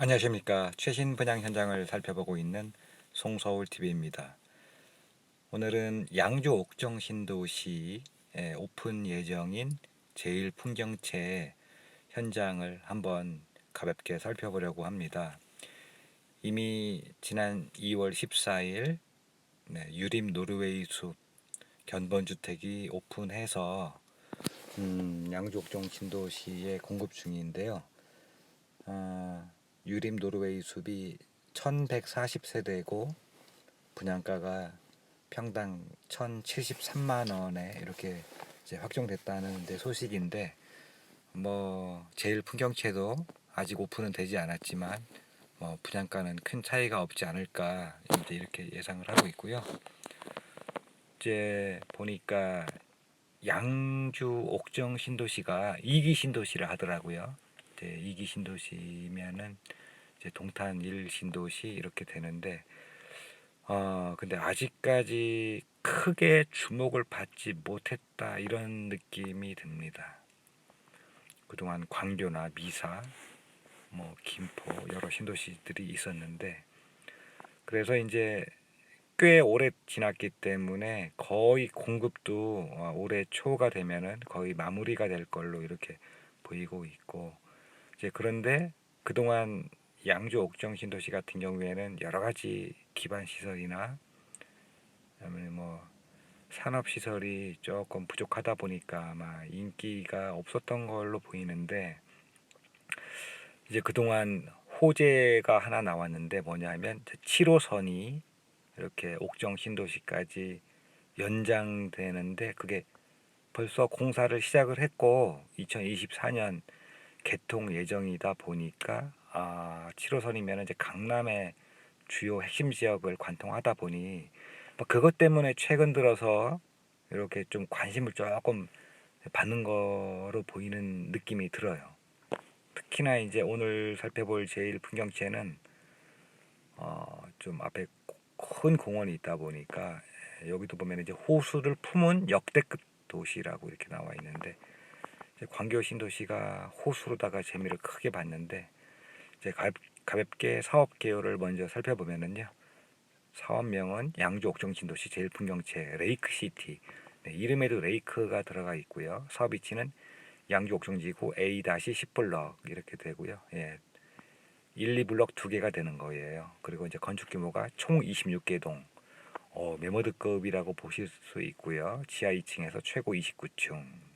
안녕하십니까. 최신 분양 현장을 살펴보고 있는 송서울 TV입니다. 오늘은 양주 옥정 신도시 오픈 예정인 제일 풍경채 현장을 한번 가볍게 살펴보려고 합니다. 이미 지난 2월 14일 유림 노르웨이 숲 견본주택이 오픈해서 음, 양주 옥정 신도시에 공급 중인데요. 어, 유림 노르웨이 숲이 1140세대고 분양가가 평당 1073만 원에 이렇게 이제 확정됐다는 데 소식인데 뭐 제일 풍경채도 아직 오픈은 되지 않았지만 뭐 분양가는 큰 차이가 없지 않을까 이제 이렇게 예상을 하고 있고요. 이제 보니까 양주 옥정 신도시가 이기 신도시를 하더라고요. 이제 이기 신도시면은 이제 동탄 1 신도시 이렇게 되는데 어 근데 아직까지 크게 주목을 받지 못했다 이런 느낌이 듭니다. 그동안 광교나 미사, 뭐 김포 여러 신도시들이 있었는데 그래서 이제 꽤 오래 지났기 때문에 거의 공급도 어, 올해 초가 되면은 거의 마무리가 될 걸로 이렇게 보이고 있고 이제 그런데 그동안 양주 옥정 신도시 같은 경우에는 여러 가지 기반 시설이나 그다음에 뭐 산업 시설이 조금 부족하다 보니까 아마 인기가 없었던 걸로 보이는데 이제 그동안 호재가 하나 나왔는데 뭐냐면 7호선이 이렇게 옥정 신도시까지 연장되는데 그게 벌써 공사를 시작을 했고 2024년 개통 예정이다 보니까 아, 7호선이면 이제 강남의 주요 핵심 지역을 관통하다 보니 뭐 그것 때문에 최근 들어서 이렇게 좀 관심을 조금 받는 거로 보이는 느낌이 들어요. 특히나 이제 오늘 살펴볼 제일 풍경채는 어, 좀 앞에 큰 공원이 있다 보니까 여기도 보면 이제 호수를 품은 역대급 도시라고 이렇게 나와 있는데 광교 신도시가 호수로다가 재미를 크게 봤는데 이제 가볍게 사업 개요를 먼저 살펴보면은요. 사업명은 양주 옥정 신도시 제일 풍경채 레이크 시티. 네, 이름에도 레이크가 들어가 있고요. 사업 위치는 양주 옥정지구 A-10블럭 이렇게 되고요. 예. 1, 2블럭 두 개가 되는 거예요. 그리고 이제 건축 규모가 총 26개 동. 어, 메모드급이라고 보실 수 있고요. 지하 2층에서 최고 29층.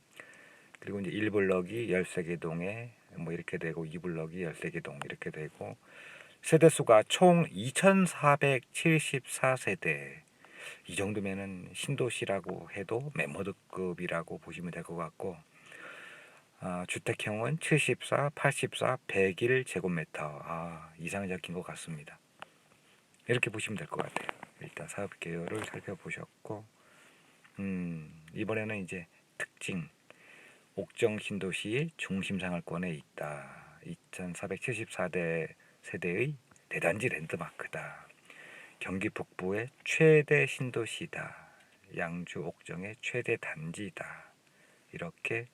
그리고 이제 1블럭이 13개 동에 뭐 이렇게 되고 2블럭이 13개 동 이렇게 되고 세대 수가 총 2,474세대. 이 정도면은 신도시라고 해도 멤버드급이라고 보시면 될 것 같고 아, 주택형은 74, 84, 101 제곱미터. 아, 이상적인 것 같습니다. 이렇게 보시면 될 것 같아요. 일단 사업 개요를 살펴보셨고, 음, 이번에는 이제 특징, 옥정 신도시 중심상을권에 있다. 2,474대 세대의 대단지 랜드마크다. 경기 북부의 최대 신도시다. 양주 옥정의 최대 단지다. 이렇게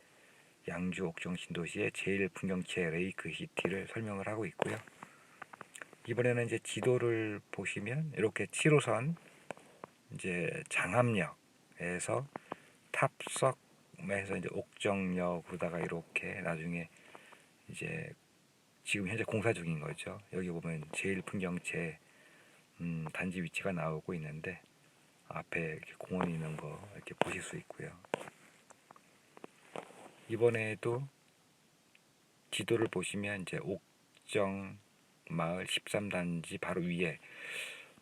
양주 옥정 신도시의 제일 풍경채 레이크 시티를 설명을 하고 있고요. 이번에는 이제 지도를 보시면 이렇게 7호선 이제 장암역에서 탑석 에서 이제 옥정역으로다가 이렇게 나중에 이제 지금 현재 공사 중인 거죠. 여기 보면 제일 풍경채 음, 단지 위치가 나오고 있는데 앞에 이렇게 공원이 있는 거 이렇게 보실 수 있고요. 이번에도 지도를 보시면 이제 옥정 마을 13단지 바로 위에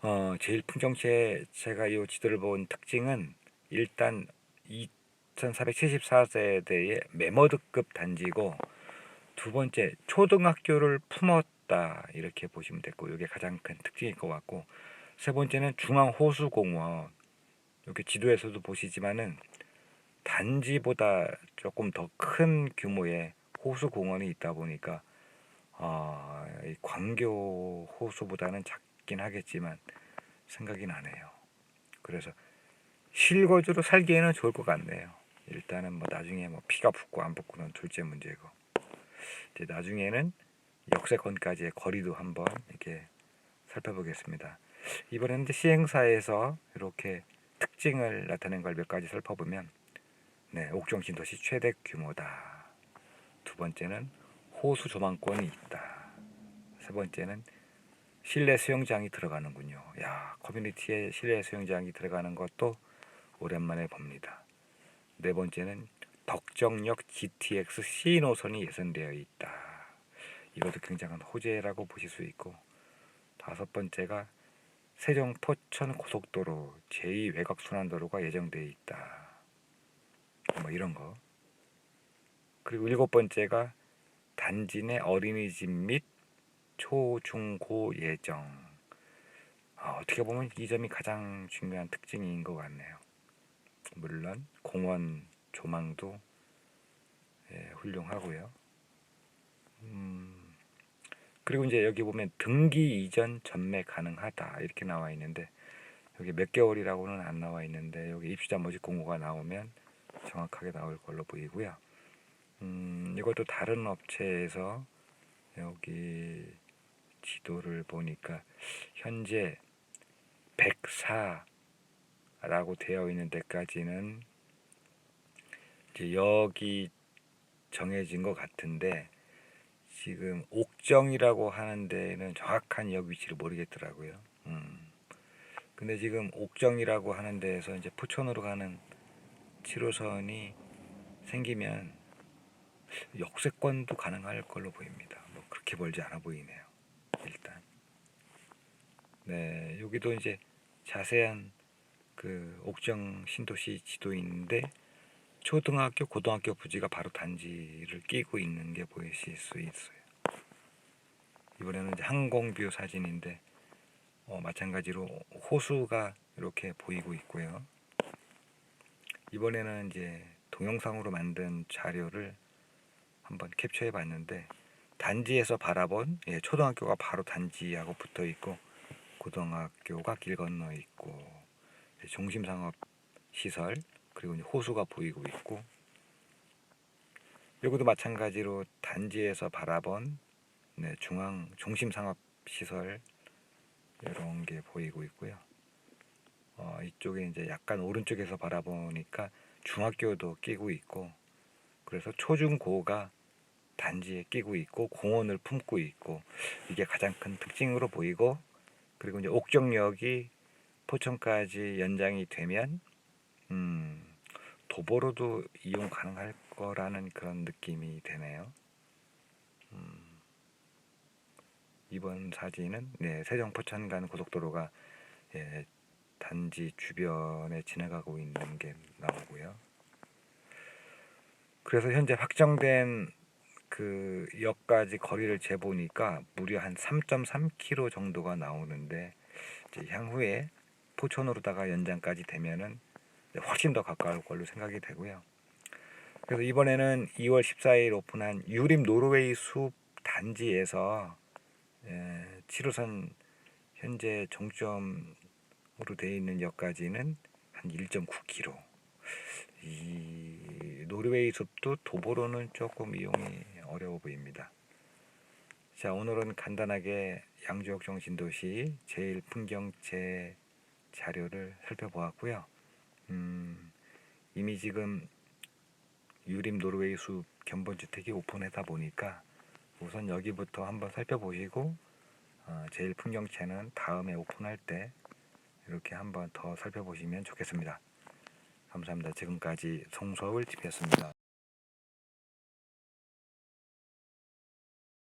어, 제일 풍경채 제가 이 지도를 본 특징은 일단 2474세대의 메머드급 단지고 두 번째 초등학교를 품었다 이렇게 보시면 되고 이게 가장 큰 특징일 것 같고 세 번째는 중앙호수공원 이렇게 지도에서도 보시지만은 단지보다 조금 더 큰 규모의 호수 공원이 있다 보니까 어, 광교 호수보다는 작긴 하겠지만 생각이 나네요. 그래서 실거주로 살기에는 좋을 것 같네요. 일단은 뭐 나중에 뭐 피가 붙고 안 붙고는 둘째 문제고 이제 나중에는 역세권까지의 거리도 한번 이렇게 살펴보겠습니다. 이번에는 이제 시행사에서 이렇게 특징을 나타낸 걸 몇 가지 살펴보면 네, 옥정 신도시 최대 규모다. 두 번째는 호수 조망권이 있다. 세 번째는 실내 수영장이 들어가는군요. 야, 커뮤니티에 실내 수영장이 들어가는 것도 오랜만에 봅니다. 네 번째는 덕정역 GTX C 노선이 예선되어 있다. 이것도 굉장한 호재라고 보실 수 있고 다섯 번째가 세종 포천 고속도로 제2 외곽 순환도로가 예정되어 있다. 뭐 이런 거. 그리고 일곱 번째가 단지 내 어린이집 및 초중고 예정. 아, 어떻게 보면 이 점이 가장 중요한 특징인 것 같네요. 물론 공원 조망도 예, 훌륭하고요. 음, 그리고 이제 여기 보면 등기 이전 전매 가능하다 이렇게 나와 있는데 여기 몇 개월이라고는 안 나와 있는데 여기 입주자 모집 공고가 나오면 정확하게 나올 걸로 보이고요. 음, 이것도 다른 업체에서 여기 지도를 보니까 현재 104 라고 되어 있는 데까지는 이제 여기 정해진 것 같은데 지금 옥정이라고 하는 데는 정확한 역 위치를 모르겠더라고요. 음. 근데 지금 옥정이라고 하는 데에서 이제 포천으로 가는 7호선이 생기면 역세권도 가능할 걸로 보입니다. 뭐 그렇게 멀지 않아 보이네요. 일단. 네, 여기도 이제 자세한 그 옥정 신도시 지도인데 초등학교, 고등학교 부지가 바로 단지를 끼고 있는 게 보이실 수 있어요. 이번에는 항공뷰 사진인데 어, 마찬가지로 호수가 이렇게 보이고 있고요. 이번에는 이제 동영상으로 만든 자료를 한번 캡처해 봤는데 단지에서 바라본 예, 초등학교가 바로 단지하고 붙어 있고 고등학교가 길 건너 있고 예, 중심상업 시설 그리고 호수가 보이고 있고 여기도 마찬가지로 단지에서 바라본 네, 중앙 중심 상업 시설 이런 게 보이고 있고요. 어, 이쪽에 이제 약간 오른쪽에서 바라보니까 중학교도 끼고 있고 그래서 초중고가 단지에 끼고 있고 공원을 품고 있고 이게 가장 큰 특징으로 보이고 그리고 이제 옥정역이 포천까지 연장이 되면 음, 도보로도 이용 가능할 거라는 그런 느낌이 되네요. 음, 이번 사진은 네, 세종 포천 가는 고속도로가 예, 단지 주변에 지나가고 있는 게 나오고요. 그래서 현재 확정된 그 역까지 거리를 재보니까 무려 한 3.3km 정도가 나오는데 향후에 포천으로다가 연장까지 되면은 훨씬 더 가까울 걸로 생각이 되고요. 그래서 이번에는 2월 14일 오픈한 유림 노르웨이 숲 단지에서 예, 7호선 현재 종점으로 되어 있는 역까지는 한 1.9km. 이 노르웨이 숲도 도보로는 조금 이용이 어려워 보입니다. 자, 오늘은 간단하게 양주역 정신도시 제일 풍경채 자료를 살펴보았고요. 음, 이미 지금 유림 노르웨이 숲 견본주택이 오픈하다 보니까 우선 여기부터 한번 살펴보시고 어, 제일 풍경채는 다음에 오픈할 때 이렇게 한번 더 살펴보시면 좋겠습니다. 감사합니다. 지금까지 송서울 TV였습니다.